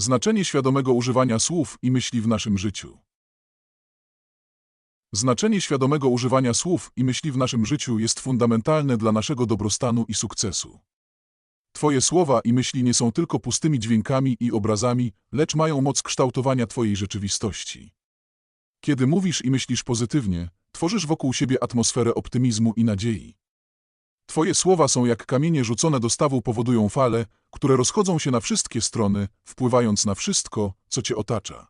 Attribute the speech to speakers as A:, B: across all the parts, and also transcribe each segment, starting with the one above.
A: Znaczenie świadomego używania słów i myśli w naszym życiu. Znaczenie świadomego używania słów i myśli w naszym życiu jest fundamentalne dla naszego dobrostanu i sukcesu. Twoje słowa i myśli nie są tylko pustymi dźwiękami i obrazami, lecz mają moc kształtowania Twojej rzeczywistości. Kiedy mówisz i myślisz pozytywnie, tworzysz wokół siebie atmosferę optymizmu i nadziei. Twoje słowa są jak kamienie rzucone do stawu powodują fale, które rozchodzą się na wszystkie strony, wpływając na wszystko, co Cię otacza.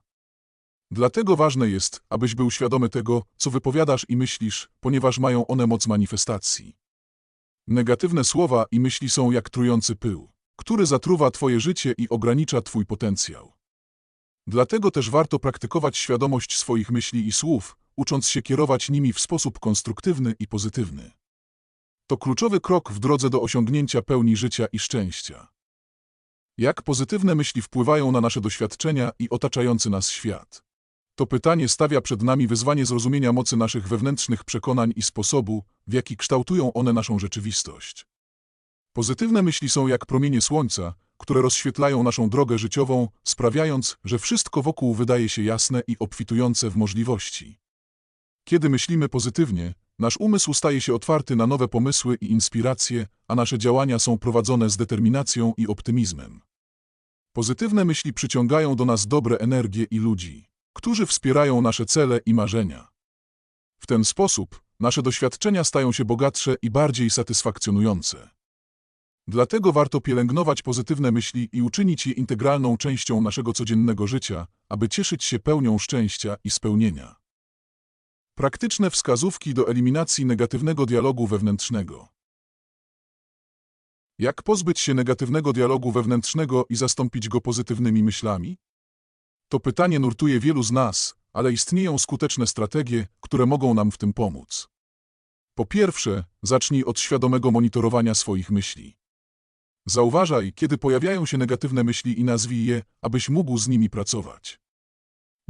A: Dlatego ważne jest, abyś był świadomy tego, co wypowiadasz i myślisz, ponieważ mają one moc manifestacji. Negatywne słowa i myśli są jak trujący pył, który zatruwa Twoje życie i ogranicza Twój potencjał. Dlatego też warto praktykować świadomość swoich myśli i słów, ucząc się kierować nimi w sposób konstruktywny i pozytywny. To kluczowy krok w drodze do osiągnięcia pełni życia i szczęścia. Jak pozytywne myśli wpływają na nasze doświadczenia i otaczający nas świat? To pytanie stawia przed nami wyzwanie zrozumienia mocy naszych wewnętrznych przekonań i sposobu, w jaki kształtują one naszą rzeczywistość. Pozytywne myśli są jak promienie słońca, które rozświetlają naszą drogę życiową, sprawiając, że wszystko wokół wydaje się jasne i obfitujące w możliwości. Kiedy myślimy pozytywnie, nasz umysł staje się otwarty na nowe pomysły i inspiracje, a nasze działania są prowadzone z determinacją i optymizmem. Pozytywne myśli przyciągają do nas dobre energie i ludzi, którzy wspierają nasze cele i marzenia. W ten sposób nasze doświadczenia stają się bogatsze i bardziej satysfakcjonujące. Dlatego warto pielęgnować pozytywne myśli i uczynić je integralną częścią naszego codziennego życia, aby cieszyć się pełnią szczęścia i spełnienia. Praktyczne wskazówki do eliminacji negatywnego dialogu wewnętrznego. Jak pozbyć się negatywnego dialogu wewnętrznego i zastąpić go pozytywnymi myślami? To pytanie nurtuje wielu z nas, ale istnieją skuteczne strategie, które mogą nam w tym pomóc. Po pierwsze, zacznij od świadomego monitorowania swoich myśli. Zauważaj, kiedy pojawiają się negatywne myśli i nazwij je, abyś mógł z nimi pracować.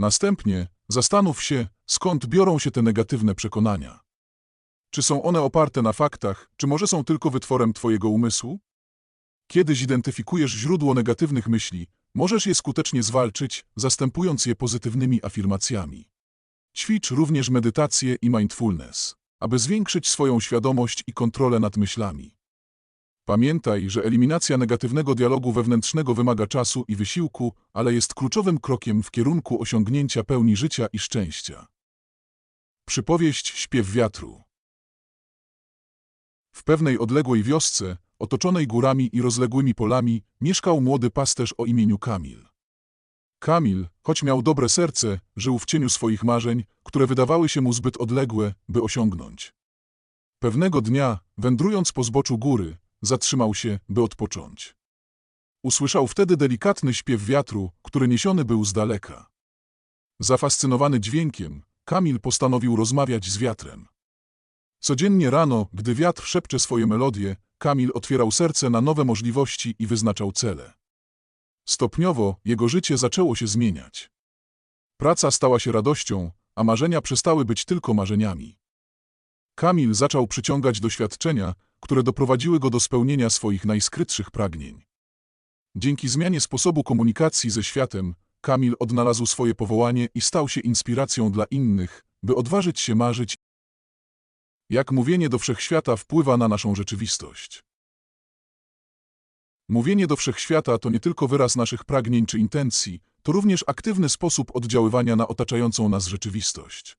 A: Następnie zastanów się, skąd biorą się te negatywne przekonania. Czy są one oparte na faktach, czy może są tylko wytworem Twojego umysłu? Kiedy zidentyfikujesz źródło negatywnych myśli, możesz je skutecznie zwalczyć, zastępując je pozytywnymi afirmacjami. Ćwicz również medytację i mindfulness, aby zwiększyć swoją świadomość i kontrolę nad myślami. Pamiętaj, że eliminacja negatywnego dialogu wewnętrznego wymaga czasu i wysiłku, ale jest kluczowym krokiem w kierunku osiągnięcia pełni życia i szczęścia. Przypowieść Śpiew wiatru W pewnej odległej wiosce, otoczonej górami i rozległymi polami, mieszkał młody pasterz o imieniu Kamil. Kamil, choć miał dobre serce, żył w cieniu swoich marzeń, które wydawały się mu zbyt odległe, by osiągnąć. Pewnego dnia, wędrując po zboczu góry, zatrzymał się, by odpocząć. Usłyszał wtedy delikatny śpiew wiatru, który niesiony był z daleka. Zafascynowany dźwiękiem, Kamil postanowił rozmawiać z wiatrem. Codziennie rano, gdy wiatr szepcze swoje melodie, Kamil otwierał serce na nowe możliwości i wyznaczał cele. Stopniowo jego życie zaczęło się zmieniać. Praca stała się radością, a marzenia przestały być tylko marzeniami. Kamil zaczął przyciągać doświadczenia, które doprowadziły go do spełnienia swoich najskrytszych pragnień. Dzięki zmianie sposobu komunikacji ze światem, Kamil odnalazł swoje powołanie i stał się inspiracją dla innych, by odważyć się marzyć, jak mówienie do wszechświata wpływa na naszą rzeczywistość. Mówienie do wszechświata to nie tylko wyraz naszych pragnień czy intencji, to również aktywny sposób oddziaływania na otaczającą nas rzeczywistość.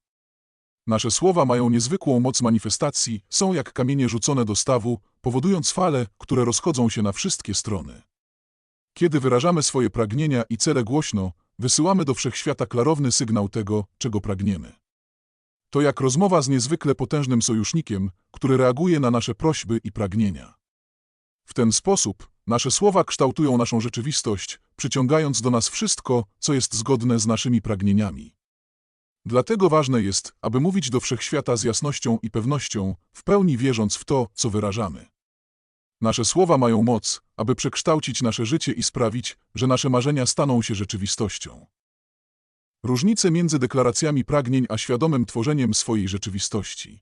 A: Nasze słowa mają niezwykłą moc manifestacji, są jak kamienie rzucone do stawu, powodując fale, które rozchodzą się na wszystkie strony. Kiedy wyrażamy swoje pragnienia i cele głośno, wysyłamy do wszechświata klarowny sygnał tego, czego pragniemy. To jak rozmowa z niezwykle potężnym sojusznikiem, który reaguje na nasze prośby i pragnienia. W ten sposób nasze słowa kształtują naszą rzeczywistość, przyciągając do nas wszystko, co jest zgodne z naszymi pragnieniami. Dlatego ważne jest, aby mówić do wszechświata z jasnością i pewnością, w pełni wierząc w to, co wyrażamy. Nasze słowa mają moc, aby przekształcić nasze życie i sprawić, że nasze marzenia staną się rzeczywistością. Różnice między deklaracjami pragnień a świadomym tworzeniem swojej rzeczywistości.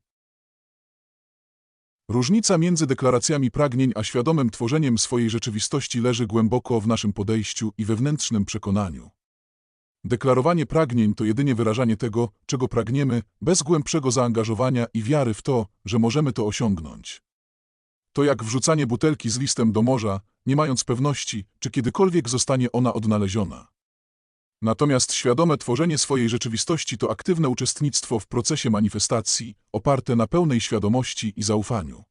A: Różnica między deklaracjami pragnień a świadomym tworzeniem swojej rzeczywistości leży głęboko w naszym podejściu i wewnętrznym przekonaniu. Deklarowanie pragnień to jedynie wyrażanie tego, czego pragniemy, bez głębszego zaangażowania i wiary w to, że możemy to osiągnąć. To jak wrzucanie butelki z listem do morza, nie mając pewności, czy kiedykolwiek zostanie ona odnaleziona. Natomiast świadome tworzenie swojej rzeczywistości to aktywne uczestnictwo w procesie manifestacji, oparte na pełnej świadomości i zaufaniu.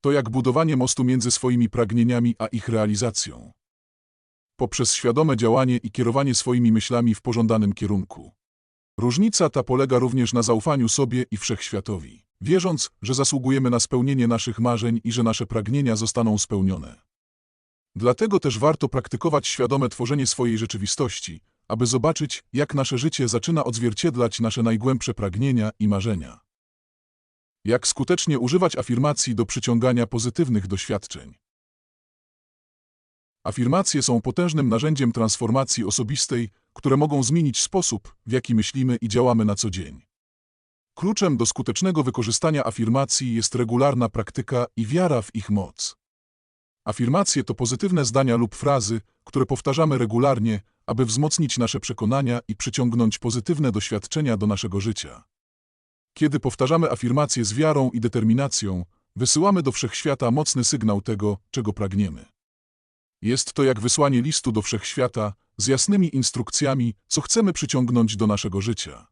A: To jak budowanie mostu między swoimi pragnieniami a ich realizacją. Poprzez świadome działanie i kierowanie swoimi myślami w pożądanym kierunku. Różnica ta polega również na zaufaniu sobie i wszechświatowi, wierząc, że zasługujemy na spełnienie naszych marzeń i że nasze pragnienia zostaną spełnione. Dlatego też warto praktykować świadome tworzenie swojej rzeczywistości, aby zobaczyć, jak nasze życie zaczyna odzwierciedlać nasze najgłębsze pragnienia i marzenia. Jak skutecznie używać afirmacji do przyciągania pozytywnych doświadczeń. Afirmacje są potężnym narzędziem transformacji osobistej, które mogą zmienić sposób, w jaki myślimy i działamy na co dzień. Kluczem do skutecznego wykorzystania afirmacji jest regularna praktyka i wiara w ich moc. Afirmacje to pozytywne zdania lub frazy, które powtarzamy regularnie, aby wzmocnić nasze przekonania i przyciągnąć pozytywne doświadczenia do naszego życia. Kiedy powtarzamy afirmacje z wiarą i determinacją, wysyłamy do wszechświata mocny sygnał tego, czego pragniemy. Jest to jak wysłanie listu do wszechświata z jasnymi instrukcjami, co chcemy przyciągnąć do naszego życia.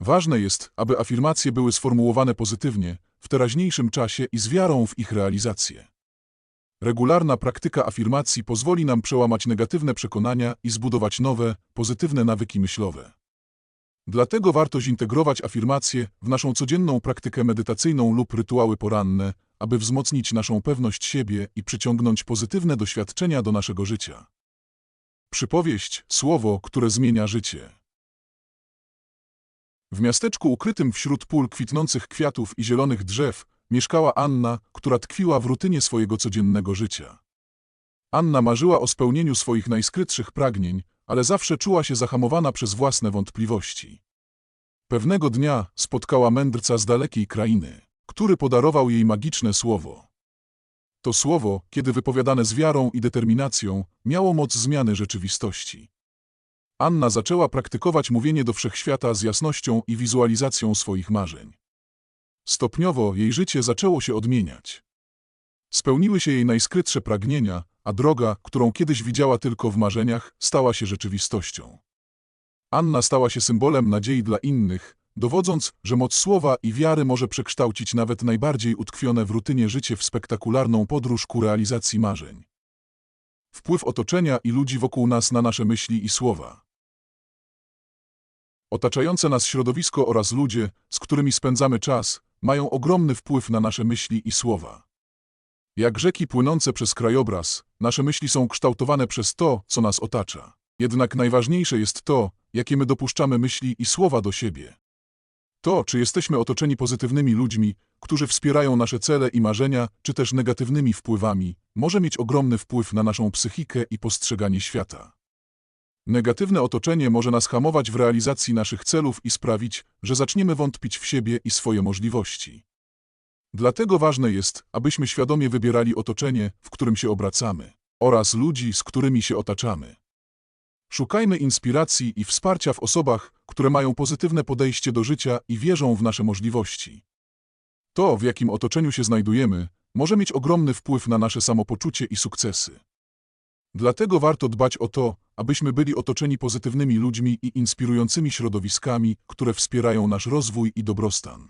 A: Ważne jest, aby afirmacje były sformułowane pozytywnie, w teraźniejszym czasie i z wiarą w ich realizację. Regularna praktyka afirmacji pozwoli nam przełamać negatywne przekonania i zbudować nowe, pozytywne nawyki myślowe. Dlatego warto zintegrować afirmacje w naszą codzienną praktykę medytacyjną lub rytuały poranne, aby wzmocnić naszą pewność siebie i przyciągnąć pozytywne doświadczenia do naszego życia. Przypowieść, słowo, które zmienia życie. W miasteczku ukrytym wśród pól kwitnących kwiatów i zielonych drzew mieszkała Anna, która tkwiła w rutynie swojego codziennego życia. Anna marzyła o spełnieniu swoich najskrytszych pragnień, ale zawsze czuła się zahamowana przez własne wątpliwości. Pewnego dnia spotkała mędrca z dalekiej krainy, który podarował jej magiczne słowo. To słowo, kiedy wypowiadane z wiarą i determinacją, miało moc zmiany rzeczywistości. Anna zaczęła praktykować mówienie do wszechświata z jasnością i wizualizacją swoich marzeń. Stopniowo jej życie zaczęło się odmieniać. Spełniły się jej najskrytsze pragnienia, a droga, którą kiedyś widziała tylko w marzeniach, stała się rzeczywistością. Anna stała się symbolem nadziei dla innych, dowodząc, że moc słowa i wiary może przekształcić nawet najbardziej utkwione w rutynie życie w spektakularną podróż ku realizacji marzeń. Wpływ otoczenia i ludzi wokół nas na nasze myśli i słowa. Otaczające nas środowisko oraz ludzie, z którymi spędzamy czas, mają ogromny wpływ na nasze myśli i słowa. Jak rzeki płynące przez krajobraz, nasze myśli są kształtowane przez to, co nas otacza. Jednak najważniejsze jest to, jakie my dopuszczamy myśli i słowa do siebie. To, czy jesteśmy otoczeni pozytywnymi ludźmi, którzy wspierają nasze cele i marzenia, czy też negatywnymi wpływami, może mieć ogromny wpływ na naszą psychikę i postrzeganie świata. Negatywne otoczenie może nas hamować w realizacji naszych celów i sprawić, że zaczniemy wątpić w siebie i swoje możliwości. Dlatego ważne jest, abyśmy świadomie wybierali otoczenie, w którym się obracamy, oraz ludzi, z którymi się otaczamy. Szukajmy inspiracji i wsparcia w osobach, które mają pozytywne podejście do życia i wierzą w nasze możliwości. To, w jakim otoczeniu się znajdujemy, może mieć ogromny wpływ na nasze samopoczucie i sukcesy. Dlatego warto dbać o to, abyśmy byli otoczeni pozytywnymi ludźmi i inspirującymi środowiskami, które wspierają nasz rozwój i dobrostan.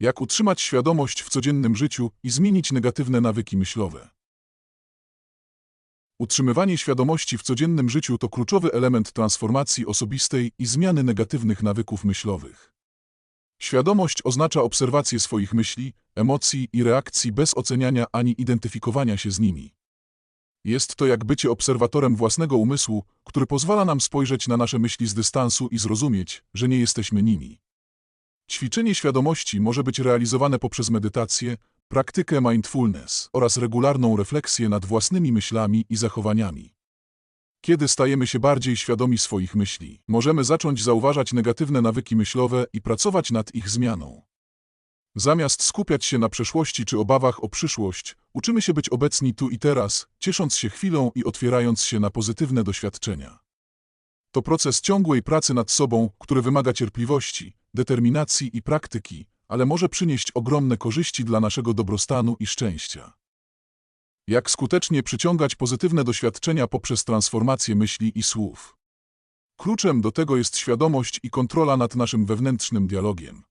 A: Jak utrzymać świadomość w codziennym życiu i zmienić negatywne nawyki myślowe? Utrzymywanie świadomości w codziennym życiu to kluczowy element transformacji osobistej i zmiany negatywnych nawyków myślowych. Świadomość oznacza obserwację swoich myśli, emocji i reakcji bez oceniania ani identyfikowania się z nimi. Jest to jak bycie obserwatorem własnego umysłu, który pozwala nam spojrzeć na nasze myśli z dystansu i zrozumieć, że nie jesteśmy nimi. Ćwiczenie świadomości może być realizowane poprzez medytację, praktykę mindfulness oraz regularną refleksję nad własnymi myślami i zachowaniami. Kiedy stajemy się bardziej świadomi swoich myśli, możemy zacząć zauważać negatywne nawyki myślowe i pracować nad ich zmianą. Zamiast skupiać się na przeszłości czy obawach o przyszłość, uczymy się być obecni tu i teraz, ciesząc się chwilą i otwierając się na pozytywne doświadczenia. To proces ciągłej pracy nad sobą, który wymaga cierpliwości, determinacji i praktyki, ale może przynieść ogromne korzyści dla naszego dobrostanu i szczęścia. Jak skutecznie przyciągać pozytywne doświadczenia poprzez transformację myśli i słów? Kluczem do tego jest świadomość i kontrola nad naszym wewnętrznym dialogiem.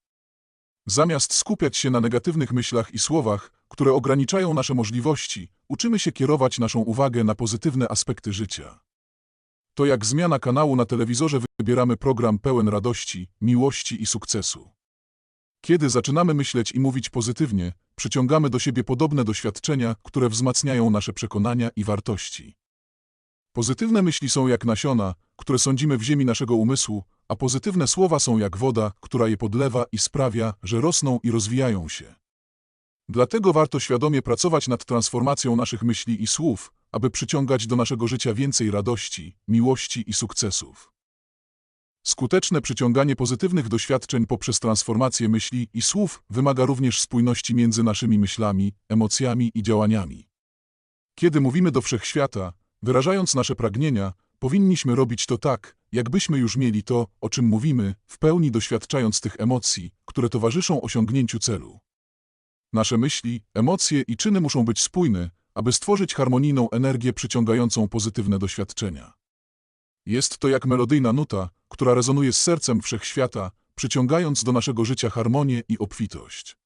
A: Zamiast skupiać się na negatywnych myślach i słowach, które ograniczają nasze możliwości, uczymy się kierować naszą uwagę na pozytywne aspekty życia. To jak zmiana kanału na telewizorze wybieramy program pełen radości, miłości i sukcesu. Kiedy zaczynamy myśleć i mówić pozytywnie, przyciągamy do siebie podobne doświadczenia, które wzmacniają nasze przekonania i wartości. Pozytywne myśli są jak nasiona, które sądzimy w ziemi naszego umysłu, a pozytywne słowa są jak woda, która je podlewa i sprawia, że rosną i rozwijają się. Dlatego warto świadomie pracować nad transformacją naszych myśli i słów, aby przyciągać do naszego życia więcej radości, miłości i sukcesów. Skuteczne przyciąganie pozytywnych doświadczeń poprzez transformację myśli i słów wymaga również spójności między naszymi myślami, emocjami i działaniami. Kiedy mówimy do wszechświata, wyrażając nasze pragnienia, powinniśmy robić to tak, jakbyśmy już mieli to, o czym mówimy, w pełni doświadczając tych emocji, które towarzyszą osiągnięciu celu. Nasze myśli, emocje i czyny muszą być spójne, aby stworzyć harmonijną energię przyciągającą pozytywne doświadczenia. Jest to jak melodyjna nuta, która rezonuje z sercem wszechświata, przyciągając do naszego życia harmonię i obfitość.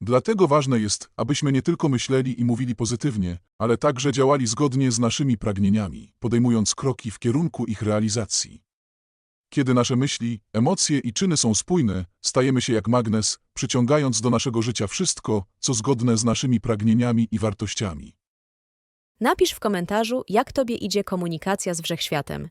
A: Dlatego ważne jest, abyśmy nie tylko myśleli i mówili pozytywnie, ale także działali zgodnie z naszymi pragnieniami, podejmując kroki w kierunku ich realizacji. Kiedy nasze myśli, emocje i czyny są spójne, stajemy się jak magnes, przyciągając do naszego życia wszystko, co zgodne z naszymi pragnieniami i wartościami.
B: Napisz w komentarzu, jak tobie idzie komunikacja z wszechświatem.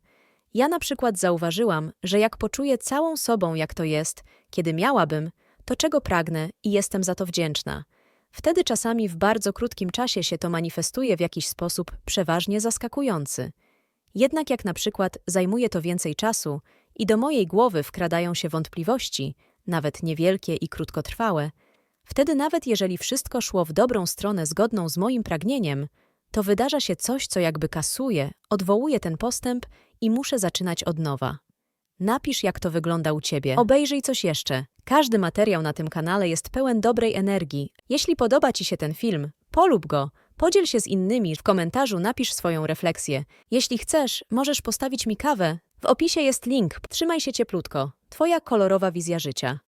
B: Ja na przykład zauważyłam, że jak poczuję całą sobą, jak to jest, kiedy miałabym, to czego pragnę i jestem za to wdzięczna. Wtedy czasami w bardzo krótkim czasie się to manifestuje w jakiś sposób przeważnie zaskakujący. Jednak jak na przykład zajmuje to więcej czasu i do mojej głowy wkradają się wątpliwości, nawet niewielkie i krótkotrwałe, wtedy nawet jeżeli wszystko szło w dobrą stronę zgodną z moim pragnieniem, to wydarza się coś, co jakby kasuje, odwołuje ten postęp i muszę zaczynać od nowa. Napisz, jak to wygląda u Ciebie. Obejrzyj coś jeszcze. Każdy materiał na tym kanale jest pełen dobrej energii. Jeśli podoba Ci się ten film, polub go, podziel się z innymi, w komentarzu napisz swoją refleksję. Jeśli chcesz, możesz postawić mi kawę. W opisie jest link. Trzymaj się cieplutko. Twoja kolorowa wizja życia.